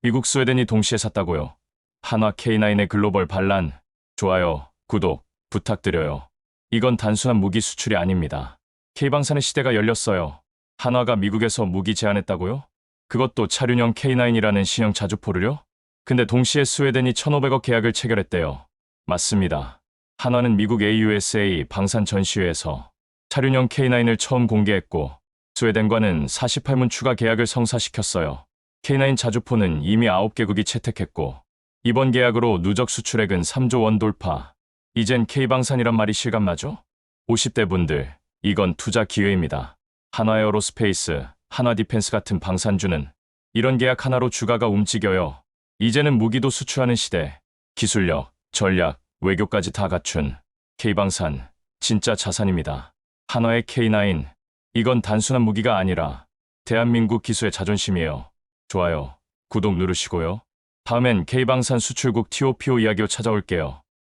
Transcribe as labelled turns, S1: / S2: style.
S1: 미국 스웨덴이 동시에 샀다고요. 한화 K9의 글로벌 반란, 좋아요, 구독 부탁드려요. 이건 단순한 무기 수출이 아닙니다. K방산의 시대가 열렸어요. 한화가 미국에서 무기 제안했다고요? 그것도 차륜형 K9이라는 신형 자주포를요? 근데 동시에 스웨덴이 1,500억 계약을 체결했대요. 맞습니다. 한화는 미국 AUSA 방산 전시회에서 차륜형 K9을 처음 공개했고 스웨덴과는 48문 추가 계약을 성사시켰어요. K9 자주포는 이미 9개국이 채택했고 이번 계약으로 누적 수출액은 3조 원 돌파. 이젠 K방산이란 말이 실감나죠? 50대 분들, 이건 투자 기회입니다. 한화 에어로스페이스, 한화 디펜스 같은 방산주는 이런 계약 하나로 주가가 움직여요. 이제는 무기도 수출하는 시대. 기술력, 전략, 외교까지 다 갖춘 K방산, 진짜 자산입니다. 한화의 K9, 이건 단순한 무기가 아니라 대한민국 기수의 자존심이에요. 좋아요, 구독 누르시고요. 다음엔 K방산 수출국 TOPO 이야기로 찾아올게요.